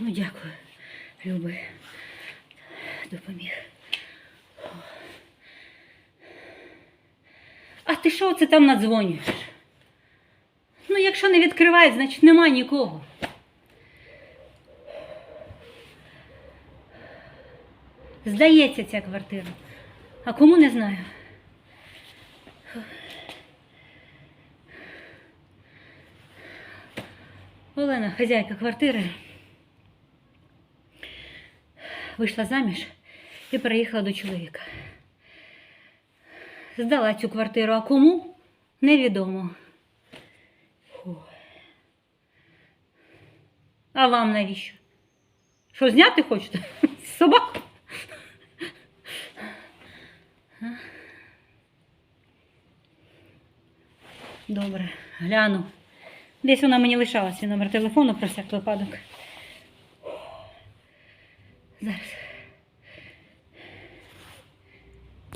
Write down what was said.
Ну, дякую, любий. Допоміг. А ти що це там надзвонюєш? Ну, якщо не відкривають, значить нема нікого. Здається, ця квартира. А кому не знаю. Олена, хазяйка квартири, вийшла заміж і переїхала до чоловіка. Здала цю квартиру, а кому невідомо. Фу. А вам навіщо? Що зняти хочете? Собаку? Добре, гляну. Десь вона мені лишалася номер телефону про всяк випадок. Зараз.